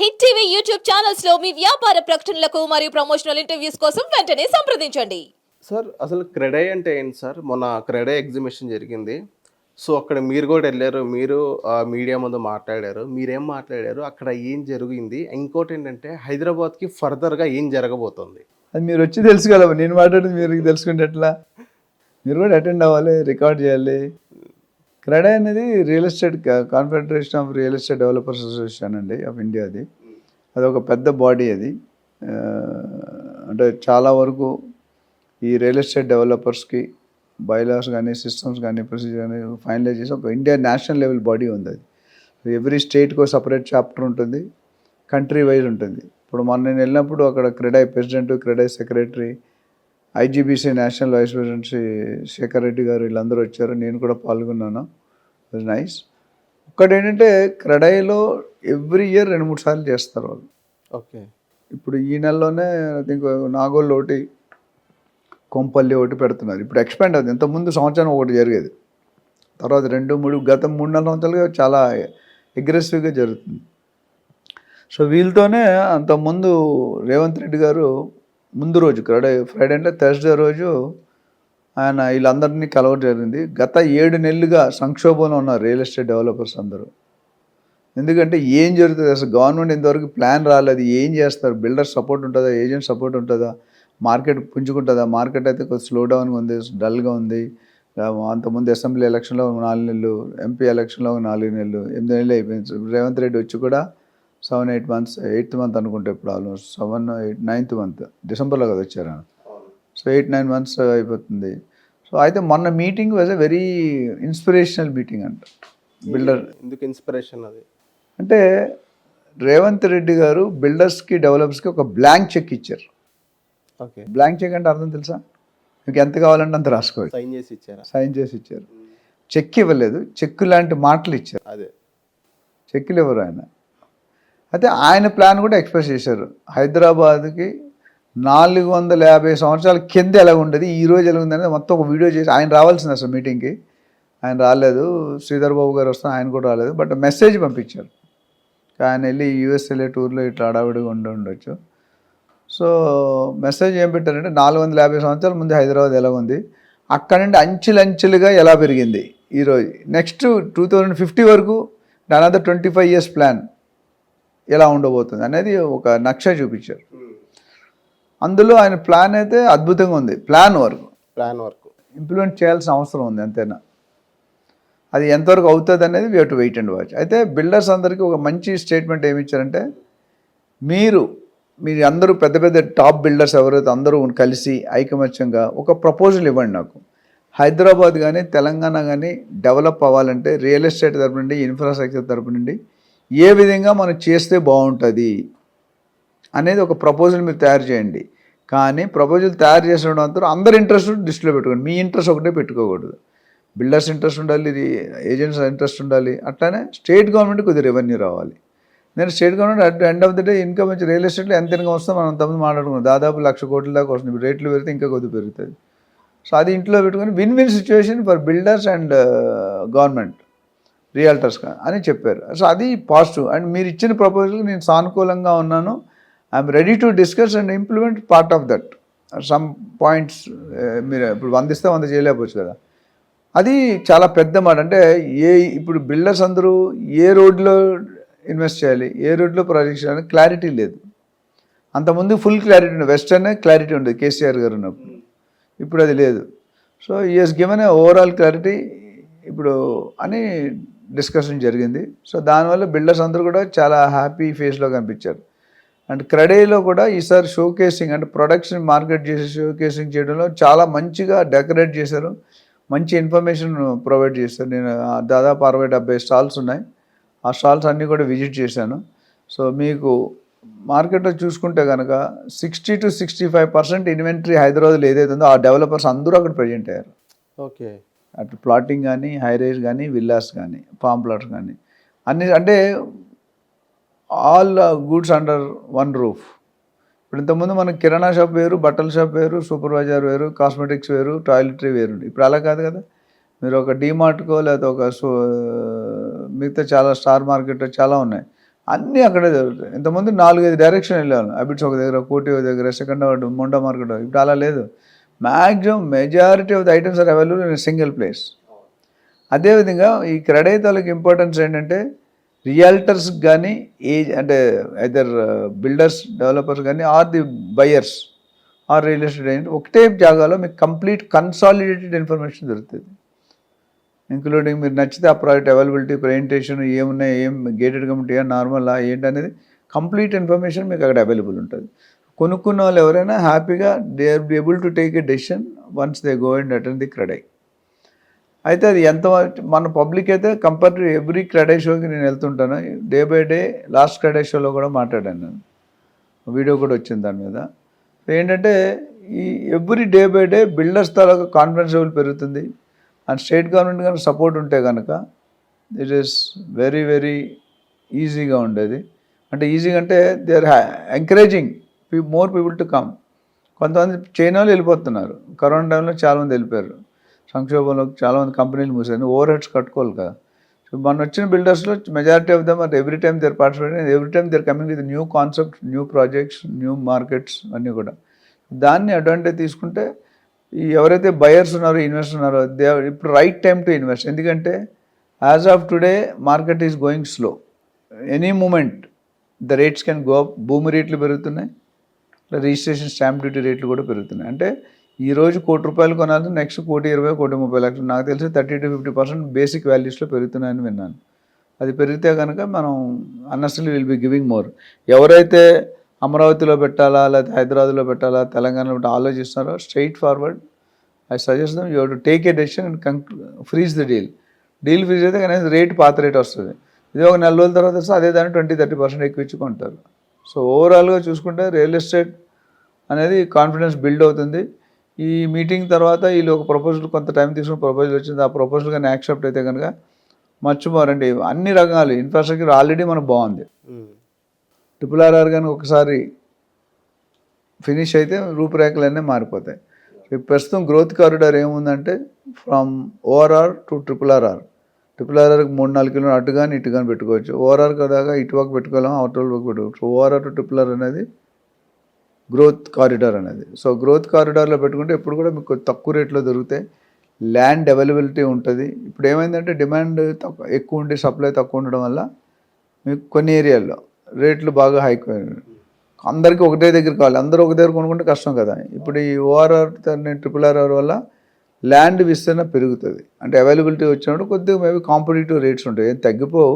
Hit TV YouTube ఛానల్స్లో మీ వ్యాపార ప్రకటనలకు మరియు ప్రమోషనల్ ఇంటర్వ్యూస్ కోసం వెంటనే సంప్రదించండి. సార్ అసలు క్రెడై అంటే ఏంటి సార్? మొన్న క్రెడై ఎగ్జిబిషన్ జరిగింది. సో అక్కడ మీరు కూడా వెళ్ళారు. మీరు మీడియా ముందు మాట్లాడారు. మీరేం మాట్లాడారు? అక్కడ ఏం జరిగింది? ఇంకోటి ఏంటంటే హైదరాబాద్కి ఫర్దర్గా ఏం జరగబోతుంది? అది మీరు వచ్చి తెలుసుకోవాలి నేను మాట్లాడింది మీరు తెలుసుకుంటే ఎట్లా? మీరు కూడా అటెండ్ అవ్వాలి రికార్డ్ చేయాలి. క్రెడా అనేది real estate confederation of real estate developers association అండి ఆఫ్ ఇండియాది. అది ఒక పెద్ద బాడీ అది. అంటే చాలా వరకు ఈ రియల్ ఎస్టేట్ డెవలపర్స్కి బైలాస్ కానీ సిస్టమ్స్ కానీ ప్రొసీజర్ కానీ ఫైనలైజ్ చేసి ఒక ఇండియా నేషనల్ లెవెల్ బాడీ ఉంది అది. ఎవ్రీ స్టేట్కి ఒక సపరేట్ చాప్టర్ ఉంటుంది కంట్రీ వైజ్ ఉంటుంది. ఇప్పుడు మొన్న నేను వెళ్ళినప్పుడు అక్కడ CREDAI president CREDAI secretary IGBC national vice president Shri Shekar Reddy గారు వీళ్ళందరూ వచ్చారు. నేను కూడా పాల్గొన్నాను. వాజ్ నైస్ ఒక్కటి ఏంటంటే క్రెడైలో ఎవ్రీ ఇయర్ రెండు మూడు సార్లు చేస్తారు వాళ్ళు. ఓకే. ఇప్పుడు ఈ నెలలోనే ఐ థింక్ నాగోల్ ఒకటి కొంపల్లి ఒకటి పెడుతున్నారు. ఇప్పుడు ఎక్స్పాండ్ అవుతుంది. ఇంతకుముందు సంవత్సరం ఒకటి జరిగేది. తర్వాత రెండు మూడు గత మూడు నాలుగు సంవత్సరాలుగా చాలా అగ్రెసివ్గా జరుగుతుంది. సో వీళ్ళతోనే అంతకుముందు రేవంత్ రెడ్డి గారు ముందు రోజు ఫ్రైడే ఫ్రైడే అంటే థర్స్డే రోజు ఆయన వీళ్ళందరినీ కలవడం జరిగింది. గత ఏడు నెలలుగా సంక్షోభంలో ఉన్న రియల్ ఎస్టేట్ డెవలపర్స్ అందరూ. ఎందుకంటే ఏం జరుగుతుంది? అసలు గవర్నమెంట్ ఇంతవరకు ప్లాన్ రాలేదు. ఏం చేస్తారు? బిల్డర్ సపోర్ట్ ఉంటుందా? ఏజెంట్ సపోర్ట్ ఉంటుందా? మార్కెట్ పుంజుకుంటుందా? మార్కెట్ అయితే కొంచెం స్లో డౌన్గా ఉంది డల్గా ఉంది. అంతకుముందు అసెంబ్లీ ఎలక్షన్లో నాలుగు నెలలు ఎంపీ ఎలక్షన్లో నాలుగు నెలలు ఎనిమిది నెలలు అయిపోయింది. రేవంత్ రెడ్డి వచ్చి కూడా seven eight months eighth month అనుకుంటే ఇప్పుడు almost. Seven eight ninth month డిసెంబర్లో కదా వచ్చారు సో ఎయిట్ నైన్ మంత్స్ అయిపోతుంది. సో అయితే మొన్న meeting was a very inspirational meeting అంట. బిల్డర్ ఎందుకు ఇన్స్పిరేషన్ అది? అంటే రేవంత్ రెడ్డి గారు బిల్డర్స్కి డెవలపర్స్కి ఒక బ్లాంక్ చెక్ ఇచ్చారు. ఓకే బ్లాంక్ చెక్ అంటే అర్థం తెలుసా? మీకు ఎంత కావాలంటే అంత రాసుకోవచ్చు. సైన్ చేసి ఇచ్చారా? సైన్ చేసి ఇచ్చారు. చెక్ ఇవ్వలేదు. చెక్ లాంటి మాటలు ఇచ్చారు. అదే. చెక్కులు ఇవ్వరు ఆయన. అయితే ఆయన ప్లాన్ కూడా ఎక్స్ప్రెస్ చేశారు. హైదరాబాద్కి నాలుగు వందల యాభై సంవత్సరాల కింద ఎలా ఉండేది? ఈ రోజు ఎలా ఉంది అనేది మొత్తం ఒక వీడియో చేసి ఆయన రావాల్సింది అసలు మీటింగ్కి ఆయన రాలేదు. శ్రీధర్ బాబు గారు వస్తున్నా ఆయన కూడా రాలేదు. బట్ మెసేజ్ పంపించారు. ఆయన వెళ్ళి యూఎస్ వెళ్ళే టూర్లో ఇట్లా అడావిడిగా ఉండి ఉండొచ్చు. సో మెసేజ్ ఏం పెట్టారంటే నాలుగు వందల యాభై సంవత్సరాల ముందు హైదరాబాద్ ఎలా ఉంది? అక్కడ నుండి అంచెలంచెలుగా ఎలా పెరిగింది ఈరోజు నెక్స్ట్ టూ థౌజండ్ ఫిఫ్టీ వరకు another twenty five years plan ఎలా ఉండబోతుంది అనేది ఒక నక్ష చూపించారు. అందులో ఆయన ప్లాన్ అయితే అద్భుతంగా ఉంది. ప్లాన్ వరకు. Plan work. ఇంప్లిమెంట్ చేయాల్సిన అవసరం ఉంది అంతేనా? అది ఎంతవరకు అవుతుంది అనేది we to wait and watch అయితే బిల్డర్స్ అందరికీ ఒక మంచి స్టేట్మెంట్ ఏమి ఇచ్చారంటే మీరు మీరు అందరూ పెద్ద పెద్ద టాప్ బిల్డర్స్ ఎవరైతే అందరూ కలిసి ఐకమత్యంగా ఒక ప్రపోజల్ ఇవ్వండి నాకు. హైదరాబాద్ కానీ తెలంగాణ కానీ డెవలప్ అవ్వాలంటే రియల్ ఎస్టేట్ తరపు నుండి ఇన్ఫ్రాస్ట్రక్చర్ తరపు నుండి ఏ విధంగా మనం చేస్తే బాగుంటుంది? అనేది ఒక ప్రపోజల్ మీరు తయారు చేయండి. కానీ ప్రపోజల్ తయారు చేసిన అందరూ అందరి ఇంట్రెస్ట్ దృష్టిలో పెట్టుకోండి. మీ ఇంట్రెస్ట్ ఒకటే పెట్టుకోకూడదు. బిల్డర్స్ ఇంట్రెస్ట్ ఉండాలి ఏజెంట్స్ ఇంట్రెస్ట్ ఉండాలి అట్లానే స్టేట్ గవర్నమెంట్ కొద్దిగా రెవెన్యూ రావాలి. నేను state government at end of the day income వచ్చి రియల్ ఎస్టేట్లో ఎంత ఇన్కమ్ వస్తుందో మనం తమ్ముడు మాట్లాడుకున్నాం దాదాపు లక్ష కోట్ల దాకా వస్తుంది. రేట్లు పెరిగితే ఇంకా కొద్దిగా పెరుగుతుంది. సో అది ఇంట్లో పెట్టుకొని win win situation for builders and government realtors అని చెప్పారు. సో అది పాజిటివ్ అండ్ మీరు ఇచ్చిన ప్రపోజల్కి నేను సానుకూలంగా ఉన్నాను. I'm ready to discuss and implement part of that. Some points మీరు ఇప్పుడు వంద ఇస్తే వంద చేయలేకపోవచ్చు కదా. అది చాలా పెద్ద మాట. అంటే ఏ ఇప్పుడు బిల్డర్స్ అందరూ ఏ రోడ్లో ఇన్వెస్ట్ చేయాలి ఏ రోడ్లో ప్రాజెక్ట్ చేయాలి క్లారిటీ లేదు. అంతకుముందు ఫుల్ క్లారిటీ ఉండే వెస్టర్న్ క్లారిటీ ఉండేది కేసీఆర్ గారు ఉన్నప్పుడు. ఇప్పుడు అది లేదు. So as given overall clarity ఇప్పుడు అని డిస్కషన్ జరిగింది. సో దానివల్ల బిల్డర్స్ అందరూ కూడా చాలా హ్యాపీ ఫేస్లో కనిపించారు. అండ్ క్రెడేలో కూడా ఈసారి షోకేసింగ్ అంటే ప్రొడక్షన్ మార్కెట్ చేసి షోకేసింగ్ చేయడంలో చాలా మంచిగా డెకరేట్ చేశారు. మంచి ఇన్ఫర్మేషన్ ప్రొవైడ్ చేశారు. నేను దాదాపు అరవై డెబ్బై స్టాల్స్ ఉన్నాయి. ఆ స్టాల్స్ అన్నీ కూడా విజిట్ చేశాను. సో మీకు మార్కెట్లో చూసుకుంటే కనుక sixty two sixty five percent inventory హైదరాబాద్లో ఏదైతే ఉందో ఆ డెవలపర్స్ అందరూ అక్కడ ప్రజెంట్ అయ్యారు. ఓకే. అటు ప్లాటింగ్ కానీ హై రైజ్ కానీ విల్లాస్ కానీ పామ్ ప్లాట్స్ కానీ అన్ని అంటే all goods under one roof. ఇప్పుడు ఇంతకుముందు మనకి కిరాణా షాప్ వేరు బట్టల షాప్ వేరు సూపర్వైజర్ వేరు కాస్మెటిక్స్ వేరు టాయిలెటరీ వేరు. ఇప్పుడు అలా కాదు కదా. మీరు ఒక డీమార్ట్కో లేదా ఒక సో మిగతా చాలా స్టార్ మార్కెట్ చాలా ఉన్నాయి. అన్నీ అక్కడే జరుగుతాయి. ఇంతకుముందు నాలుగైదు డైరెక్షన్ వెళ్ళాను అబిట్స్ ఒక దగ్గర కోటి ఒక దగ్గర సెకండ్ ఒకటి మొండా మార్కెట్. ఇప్పుడు అలా లేదు. Maximum majority of the items are available in single place. అదేవిధంగా ఈ క్రెడైతాలకు ఇంపార్టెన్స్ ఏంటంటే రియల్టర్స్ కానీ ఏ అంటే ఐదర్ బిల్డర్స్ డెవలపర్స్ కానీ or the buyers or real estate agent ఒకటే జాగాలో మీకు కంప్లీట్ కన్సాలిడేటెడ్ ఇన్ఫర్మేషన్ దొరుకుతుంది. ఇంక్లూడింగ్ మీరు నచ్చితే ఆ ప్రాజెక్ట్ అవైలబిలిటీ ప్రజెంటేషన్ ఏమున్నాయి ఏం గేటెడ్ కమిటీ నార్మలా ఏంటి అనేది కంప్లీట్ ఇన్ఫర్మేషన్ మీకు అక్కడ అవైలబుల్ ఉంటుంది. కొనుక్కున్న వాళ్ళు ఎవరైనా హ్యాపీగా they are be able to take a decision once they go and attend the CREDAI అయితే అది ఎంత మన పబ్లిక్ అయితే కంపేర్ టు ఎవ్రీ క్రెడే షోకి నేను వెళ్తుంటాను. Day by day last CREDAI షోలో కూడా మాట్లాడాను నేను. వీడియో కూడా వచ్చింది దాని మీద. ఏంటంటే ఈ every day by day builders taluka confidence level పెరుగుతుంది. అండ్ స్టేట్ గవర్నమెంట్ కనుక సపోర్ట్ ఉంటే కనుక ఇట్ ఈస్ వెరీ వెరీ ఈజీగా ఉండేది. అంటే ఈజీగా అంటే they are encouraging more people to come కొంతమంది చైనా వాళ్ళు వెళ్ళిపోతున్నారు. కరోనా టైంలో చాలామంది వెళ్ళిపోయారు. సంక్షోభంలో చాలామంది కంపెనీలు మూసాయి ఓవర్ హెడ్స్ కట్టుకోవాలి కదా. సో మన వచ్చిన బిల్డర్స్లో majority of them are every time there participate every time there coming with new concept new projects new markets అన్నీ కూడా. దాన్ని అడ్వాంటేజ్ తీసుకుంటే ఎవరైతే బయర్స్ ఉన్నారో ఇన్వెస్టర్ ఉన్నారో దే ఇప్పుడు రైట్ టైం టు ఇన్వెస్ట్. ఎందుకంటే as of today market is going slow. Any moment the rates can go up. భూమి రేట్లు పెరుగుతున్నాయి. రిజిస్ట్రేషన్ స్టాంప్ డ్యూటీ రేట్లు కూడా పెరుగుతున్నాయి. అంటే ఈ రోజు కోటి రూపాయలు కొనాలి నెక్స్ట్ కోటి ఇరవై కోటి ముప్పై లక్షలు. నాకు తెలిసి thirty to fifty percent basic వాల్యూస్లో పెరుగుతున్నాయని విన్నాను. అది పెరిగితే కనుక మనం honestly will be giving more ఎవరైతే అమరావతిలో పెట్టాలా లేకపోతే హైదరాబాద్లో పెట్టాలా తెలంగాణలో పెట్టి ఆలోచిస్తున్నారో straightforward I suggest them you to take a decision and కంక్ freeze the deal deal freeze అయితే కనీసం రేట్ పాత రేట్ వస్తుంది. ఇది ఒక నెల రోజుల తర్వాత వస్తే అదే దాన్ని ట్వంటీ థర్టీ పర్సెంట్ ఎక్కువ ఇచ్చుకుంటారు సో ఓవరాల్గా చూసుకుంటే రియల్ ఎస్టేట్ అనేది కాన్ఫిడెన్స్ బిల్డ్ అవుతుంది. ఈ మీటింగ్ తర్వాత వీళ్ళు ఒక ప్రపోజల్ కొంత టైం తీసుకుని ప్రపోజల్ వచ్చింది. ఆ ప్రపోజల్ కానీ యాక్సెప్ట్ అయితే కనుక మర్చిపోరండి. అన్ని రకాలు ఇన్ఫ్రాస్ట్రక్చర్ ఆల్రెడీ మనకు బాగుంది. ట్రిపుల్ ఆర్ఆర్ కానీ ఒకసారి ఫినిష్ అయితే రూపురేఖలన్నీ మారిపోతాయి. ప్రస్తుతం గ్రోత్ కారిడార్ ఏముందంటే from ORR to triple RR triple ఆర్ఆర్కి మూడు నాలుగు కిలోమీటర్ అటు కానీ ఇటు కానీ పెట్టుకోవచ్చు. ఓఆర్ఆర్ దాకా ఇటు వరకు పెట్టుకోలేము వరకు పెట్టుకోవచ్చు. ఓఆర్ఆర్ టు ట్రిపుల్ ఆర్ అనేది గ్రోత్ కారిడార్ అనేది. సో గ్రోత్ కారిడార్లో పెట్టుకుంటే ఎప్పుడు కూడా మీకు తక్కువ రేట్లో దొరుకుతాయి ల్యాండ్ అవైలబిలిటీ ఉంటుంది. ఇప్పుడు ఏమైందంటే డిమాండ్ తక్కువ ఎక్కువ ఉండి సప్లై తక్కువ ఉండడం వల్ల మీకు కొన్ని ఏరియాల్లో రేట్లు బాగా హైక్ అందరికీ ఒకటే దగ్గర కావాలి. అందరూ ఒక దగ్గర కొనుక్కుంటే కష్టం కదా. ఇప్పుడు ఈ ఓఆర్ఆర్ ట్రిపుల్ ఆర్ఆర్ వల్ల ల్యాండ్ విస్తరణ పెరుగుతుంది. అంటే అవైలబిలిటీ వచ్చినప్పుడు కొద్దిగా మేబీ కాంపిటేటివ్ రేట్స్ ఉంటాయి. ఏం తగ్గిపోవు.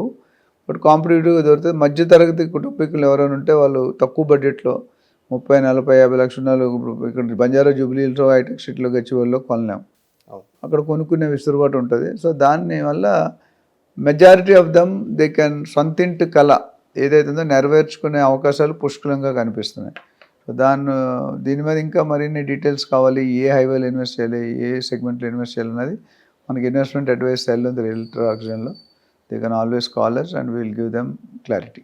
బట్ కాంపిటేటివ్గా దొరుకుతుంది. మధ్యతరగతి కుటుంబీకులు ఎవరైనా ఉంటే వాళ్ళు తక్కువ బడ్జెట్లో ముప్పై నలభై యాభై లక్షలు ఇప్పుడు ఇక్కడ బంజారా జూబ్లీలో హైటెక్ సిటీలో గచ్చిబౌలిలో కొనలేం. అక్కడ కొనుక్కునే విసురుబాటు ఉంటుంది. సో దాని వల్ల majority of them they can సొంతింటి కళ ఏదైతే ఉందో నెరవేర్చుకునే అవకాశాలు పుష్కలంగా కనిపిస్తున్నాయి. సో దాన్ని దీని మీద ఇంకా మరిన్ని డీటెయిల్స్ కావాలి. ఏ హైవేలో ఇన్వెస్ట్ చేయాలి ఏ సెగ్మెంట్లో ఇన్వెస్ట్ చేయాలి అనేది మనకి ఇన్వెస్ట్మెంట్ అడ్వైస్ సెల్ ఉంది realtor ఆక్సిజన్లో they can always callers and will give them clarity